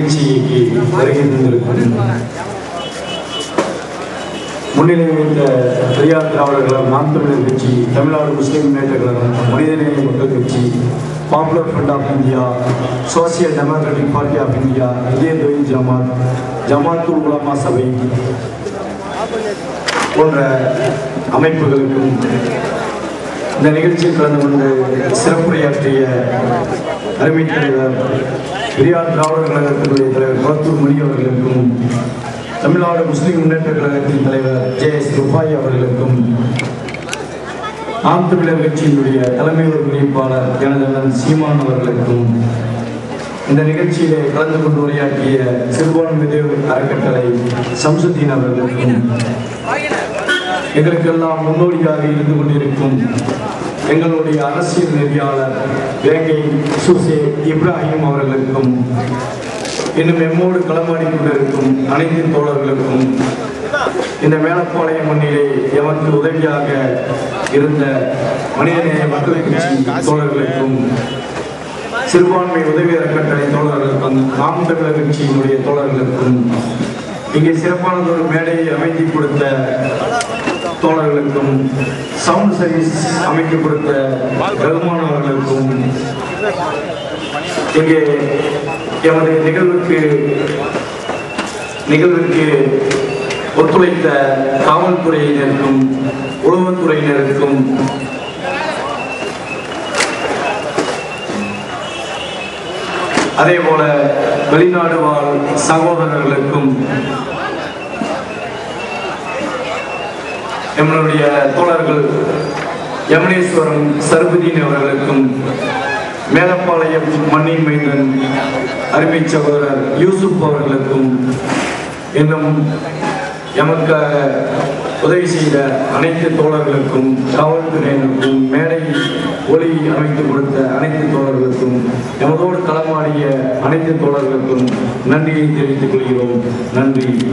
நிகழ்ச்சிக்கு வருகை தந்திருக்கும் முன்னிலை வைத்த பெரியார் திராவிடர்கள் நாம் தமிழர் கட்சி தமிழ்நாடு முஸ்லிம் முன்னேற்ற கழகம் மனிதநேய மக்கள் கட்சி Popular Front of India Social Democratic Party of India இந்திய தொழில் ஜமாத் ஜமாத்துல் உலமா சபை போன்ற அமைப்புகளுக்கும் இந்த நிகழ்ச்சியில் கலந்து கொண்டு சிறப்புரையாற்றிய அருமை தலைவர் பெரியார் திராவிட கழகத்தினுடைய தலைவர் குளத்தூர் மணி அவர்களுக்கும் தமிழ்நாடு முஸ்லிம் முன்னேற்ற கழகத்தின் தலைவர் ஜே எஸ் ருபாய் அவர்களுக்கும் ஆம் தமிழர் கட்சியினுடைய தலைமை ஒருங்கிணைப்பாளர் ஜனதனன் சீமான் அவர்களுக்கும் இந்த நிகழ்ச்சியிலே கலந்து கொண்டு உரையாற்றிய சிறுபான்மை அறக்கட்டளை சம்சுதீன் அவர்களுக்கும் எங்களுக்கெல்லாம் முன்னோடியாக இருந்து கொண்டிருக்கும் எங்களுடைய அரசியல் நெறியாளர் வேங்கை சுசே இப்ராஹிம் அவர்களுக்கும் இன்னும் எம்மோடு களமாடி கொண்டிருக்கும் அனைத்து தோழர்களுக்கும் இந்த மேலப்பாளையம் மண்ணிலே எமக்கு உதவியாக இருந்த மனிதநேய மக்கள் கட்சி தோழர்களுக்கும் சிறுபான்மை உதவி அறக்கட்டளை தோழர்களுக்கும் நாம் தமிழர் கட்சியினுடைய தோழர்களுக்கும் இங்கே சிறப்பானதொரு மேடையை அமைத்து கொடுத்த தோழர்களுக்கும் சவுண்ட் சர்வீஸ் அமைக்க கொடுத்த ரகுமான் அவர்களுக்கும் இங்கே எமது நிகழ்வுக்கு நிகழ்வுக்கு ஒத்துழைத்த காவல்துறையினருக்கும் உளவுத்துறையினருக்கும் அதே போல வெளிநாடு வாழ் சகோதரர்களுக்கும் எங்களுடைய தோழர்கள் யமுனேஸ்வரம் சர்வதீன் அவர்களுக்கும் மேலப்பாளையம் மண்ணின் மைந்தன் அருமை சகோதரர் யூசுப் அவர்களுக்கும் இன்னும் எமக்காக உதவி செய்த அனைத்து தோழர்களுக்கும் காவல்துறையினருக்கும் மேடை ஒளி அமைத்து கொடுத்த அனைத்து தோழர்களுக்கும் எமதோடு களமாடிய அனைத்து தோழர்களுக்கும் நன்றியை தெரிவித்துக் கொள்கிறோம். நன்றி.